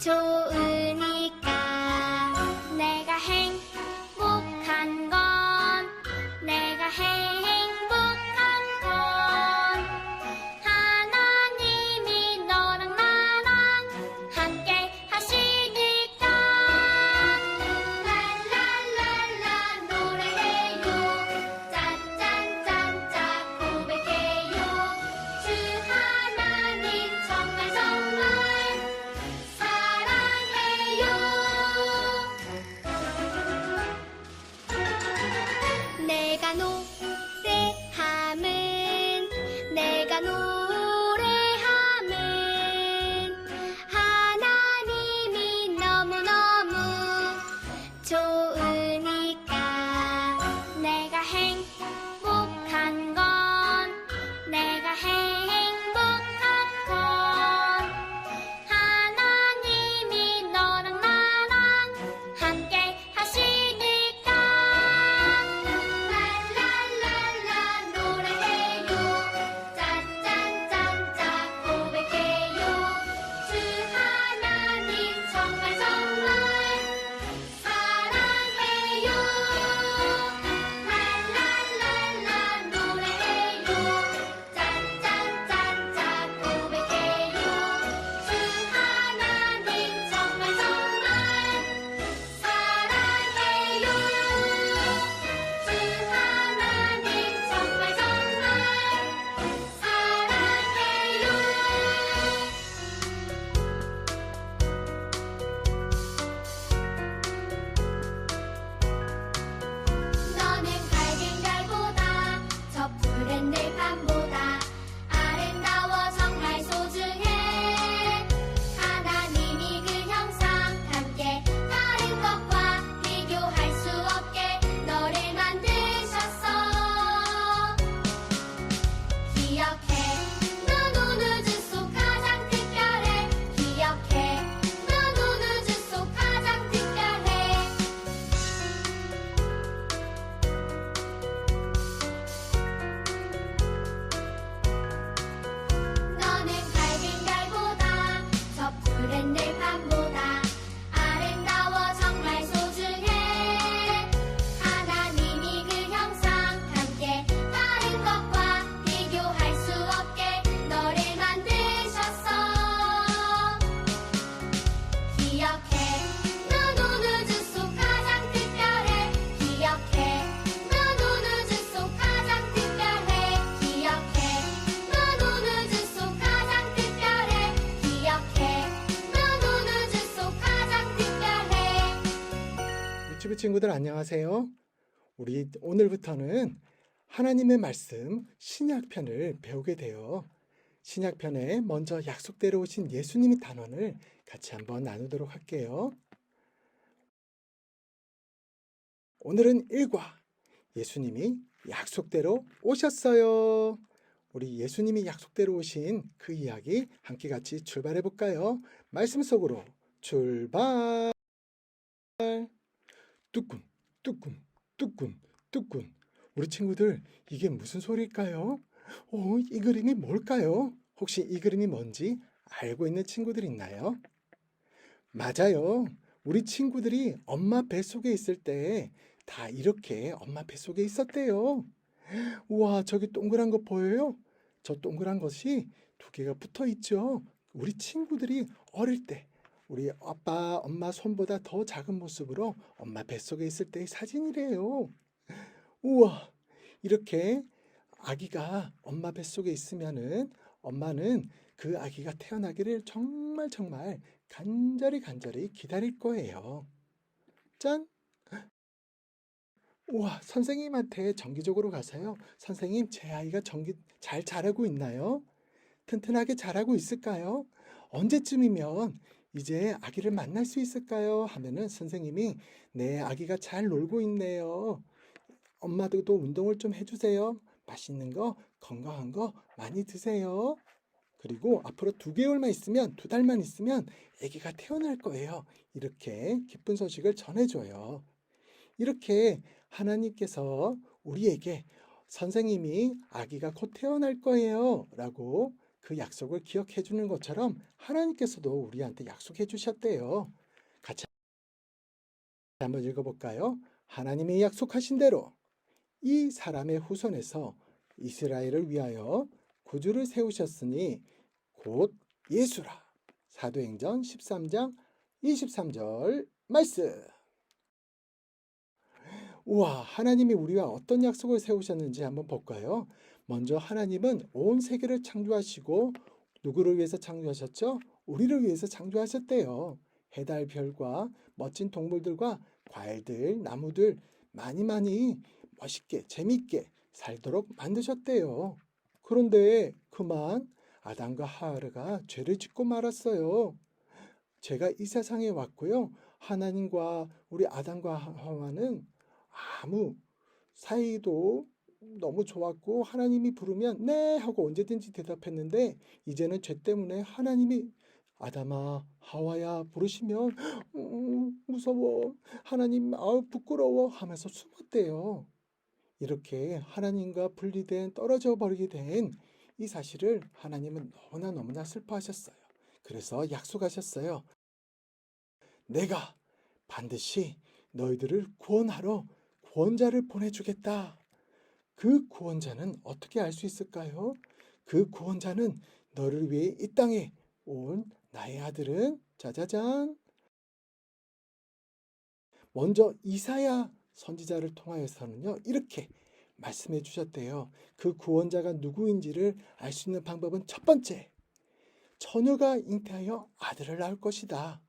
좋으니 친구들 안녕하세요. 우리 오늘부터는 하나님의 말씀 신약편을 배우게 돼요. 신약편에 먼저 약속대로 오신 예수님의 단원을 같이 한번 나누도록 할게요. 오늘은 1과 예수님이 약속대로 오셨어요. 우리 예수님이 약속대로 오신 그 이야기 함께 같이 출발해 볼까요? 말씀 속으로 출발. 뚜꾼, 뚜꾼, 뚜꾼, 뚜꾼. 우리 친구들, 이게 무슨 소리일까요? 어, 이 그림이 뭘까요? 혹시 이 그림이 뭔지 알고 있는 친구들 있나요? 맞아요. 우리 친구들이 엄마 뱃속에 있을 때 다 이렇게 엄마 뱃속에 있었대요. 우와, 저기 동그란 거 보여요? 저 동그란 것이 두 개가 붙어 있죠. 우리 친구들이 어릴 때 우리 아빠, 엄마 손보다 더 작은 모습으로 엄마 뱃속에 있을 때의 사진이래요. 우와, 이렇게 아기가 엄마 뱃속에 있으면은 엄마는 그 아기가 태어나기를 정말 정말 간절히 간절히 기다릴 거예요. 짠! 우와, 선생님한테 정기적으로 가서요. 선생님, 제 아이가 정기 잘 자라고 있나요? 튼튼하게 자라고 있을까요? 언제쯤이면 이제 아기를 만날 수 있을까요? 하면은 선생님이 네, 아기가 잘 놀고 있네요. 엄마들도 운동을 좀 해주세요. 맛있는 거, 건강한 거 많이 드세요. 그리고 앞으로 두 개월만 있으면, 두 달만 있으면 아기가 태어날 거예요. 이렇게 기쁜 소식을 전해줘요. 이렇게 하나님께서 우리에게 선생님이 아기가 곧 태어날 거예요. 라고 그 약속을 기억해 주는 것처럼 하나님께서도 우리한테 약속해 주셨대요. 같이 한번 읽어볼까요? 하나님이 약속하신 대로 이 사람의 후손에서 이스라엘을 위하여 구주를 세우셨으니 곧 예수라. 사도행전 13장 23절 말씀. 우와, 하나님이 우리와 어떤 약속을 세우셨는지 한번 볼까요? 먼저 하나님은 온 세계를 창조하시고 누구를 위해서 창조하셨죠? 우리를 위해서 창조하셨대요. 해달 별과 멋진 동물들과 과일들, 나무들 많이 많이 멋있게 재밌게 살도록 만드셨대요. 그런데 그만 아담과 하와가 죄를 짓고 말았어요. 제가 이 세상에 왔고요. 하나님과 우리 아담과 하와는 아무 사이도 너무 좋았고 하나님이 부르면 네 하고 언제든지 대답했는데 이제는 죄 때문에 하나님이 아담아 하와야 부르시면 음, 무서워 하나님 아우 부끄러워 하면서 숨었대요. 이렇게 하나님과 분리된 떨어져 버리게 된 이 사실을 하나님은 너무나 너무나 슬퍼하셨어요. 그래서 약속하셨어요. 내가 반드시 너희들을 구원하러 구원자를 보내주겠다. 그 구원자는 어떻게 알 수 있을까요? 그 구원자는 너를 위해 이 땅에 온 나의 아들은 짜자잔. 먼저 이사야 선지자를 통하여서는요, 이렇게 말씀해 주셨대요. 그 구원자가 누구인지를 알 수 있는 방법은 첫 번째, 처녀가 잉태하여 아들을 낳을 것이다.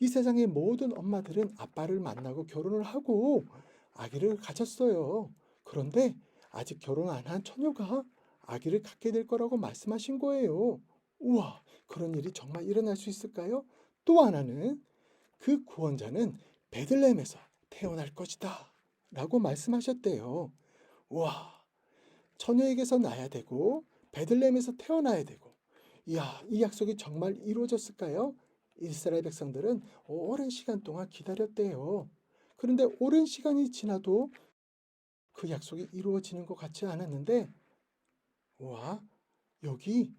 이 세상의 모든 엄마들은 아빠를 만나고 결혼을 하고 아기를 가졌어요. 그런데 아직 결혼 안 한 처녀가 아기를 갖게 될 거라고 말씀하신 거예요. 우와, 그런 일이 정말 일어날 수 있을까요? 또 하나는 그 구원자는 베들레헴에서 태어날 것이다. 라고 말씀하셨대요. 우와, 처녀에게서 나야 되고 베들레헴에서 태어나야 되고 이야, 이 약속이 정말 이루어졌을까요? 이스라엘 백성들은 오랜 시간 동안 기다렸대요. 그런데 오랜 시간이 지나도 그 약속이 이루어지는 것 같지 않았는데, 와, 여기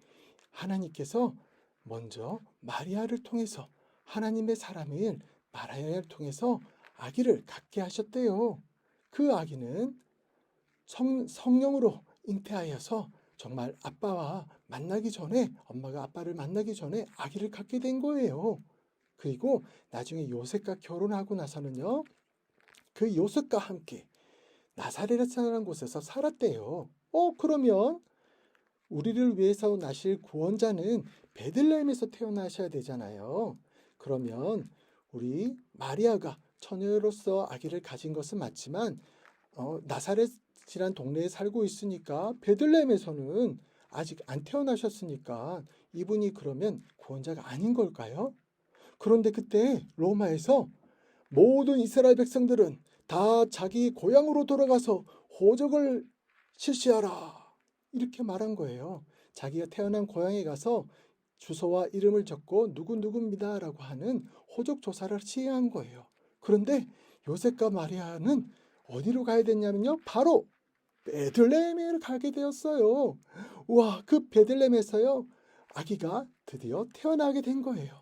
하나님께서 먼저 마리아를 통해서 하나님의 사람인 마리아를 통해서 아기를 갖게 하셨대요. 그 아기는 성, 성령으로 잉태하여서 정말 아빠와 만나기 전에 엄마가 아빠를 만나기 전에 아기를 갖게 된 거예요. 그리고 나중에 요셉과 결혼하고 나서는요. 그 요셉과 함께 나사렛이라는 곳에서 살았대요. 어, 그러면 우리를 위해서 나실 구원자는 베들레헴에서 태어나셔야 되잖아요. 그러면 우리 마리아가 처녀로서 아기를 가진 것은 맞지만 어, 나사렛이란 동네에 살고 있으니까 베들레헴에서는 아직 안 태어나셨으니까 이분이 그러면 구원자가 아닌 걸까요? 그런데 그때 로마에서 모든 이스라엘 백성들은 다 자기 고향으로 돌아가서 호적을 실시하라. 이렇게 말한 거예요. 자기가 태어난 고향에 가서 주소와 이름을 적고 누구누구입니다라고 하는 호적 조사를 시행한 거예요. 그런데 요셉과 마리아는 어디로 가야 됐냐면요. 바로 베들레헴에 가게 되었어요. 와, 그 베들레헴에서요. 아기가 드디어 태어나게 된 거예요.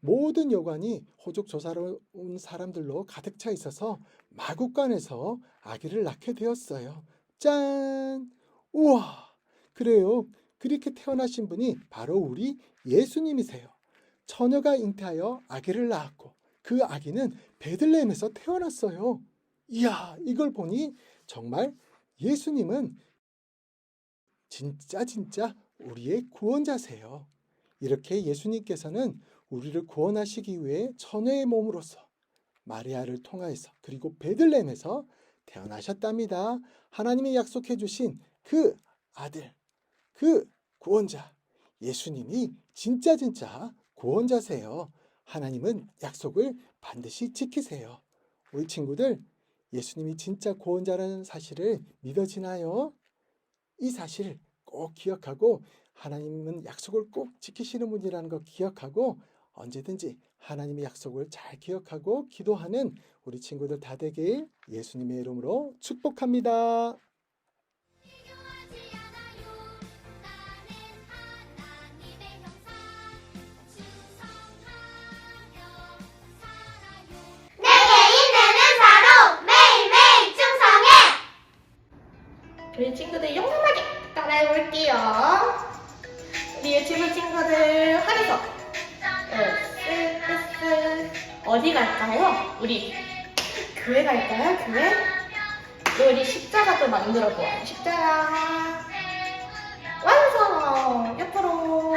모든 여관이 호적 조사로 온 사람들로 가득 차 있어서 마국간에서 아기를 낳게 되었어요. 짠! 우와! 그래요. 그렇게 태어나신 분이 바로 우리 예수님이세요. 처녀가 잉태하여 아기를 낳았고 그 아기는 베들레헴에서 태어났어요. 이야, 이걸 보니 정말 예수님은 진짜 진짜 우리의 구원자세요. 이렇게 예수님께서는 우리를 구원하시기 위해 처녀의 몸으로서 마리아를 통하여서 그리고 베들레헴에서 태어나셨답니다. 하나님이 약속해 주신 그 아들, 그 구원자, 예수님이 진짜 진짜 구원자세요. 하나님은 약속을 반드시 지키세요. 우리 친구들, 예수님이 진짜 구원자라는 사실을 믿어지나요? 이 사실 꼭 기억하고 하나님은 약속을 꼭 지키시는 분이라는 거 기억하고 언제든지 하나님의 약속을 잘 기억하고 기도하는 우리 친구들 다 되길 예수님의 이름으로 축복합니다. 어디 갈까요? 우리 교회 갈까요? 교회? 또 우리 십자가도 만들어 보아요. 십자가 완성! 옆으로